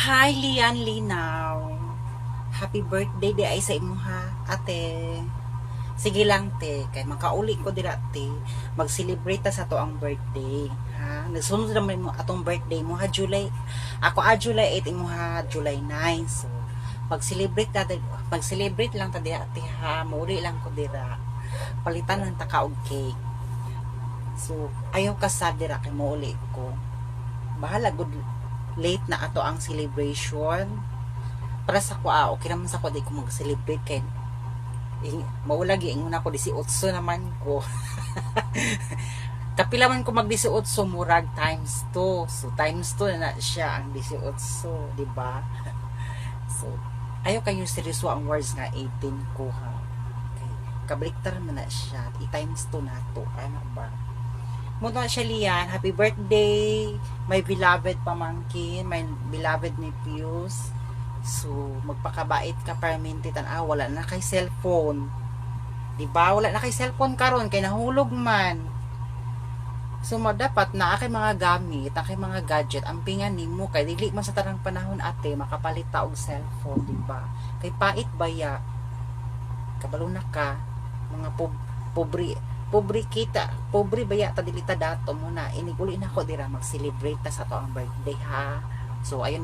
Hi, Lian Linaw. Happy birthday di ay sa imo ha, ate. Sige lang te, kay makauli ko dira te, mag-celebrate ta sa to ang birthday, ha. Nagsunod naman mo atong birthday mo ha July. Ako a July 8 imo ha July 9. So, mag-celebrate ta mag-celebrate lang ta dira te ha, mauli lang ko dira. Palitan lang ta ka og cake. So, ayaw ka sad dira kay mauli ko. Bahala good late na ato ang celebration. Para sa ko ah, okay naman sa ko di ko mag-celebrate kay maulagi ingon ako 18 naman ko. Kapila man ko mag 18 murag times 2 so times 2 na, na siya ang 18 di ba? So ayaw kayo seryoso ang words nga 18 ko ha? Okay. kabaliktar man na siya. I times 2 na to ano ba? Muna siya liyan, happy birthday, my beloved pamangkin, my beloved nephews. So, magpakabait ka perminti ah, wala na kay cellphone. 'Di ba? Wala na kay cellphone karon kay nahulog man. So, mo dapat na kay mga gamit, na kay mga gadget, ang pingan nimo kay dili man sa tanang panahon ate makapalit ta og cellphone, 'di ba? Kay pait baya. Kabalo na ka mga pob pobre pobre kita. Pobre baya ta dili ta dato muna iniguli na ko dira mag-celebrate ta sa to ang birthday ha? So ayun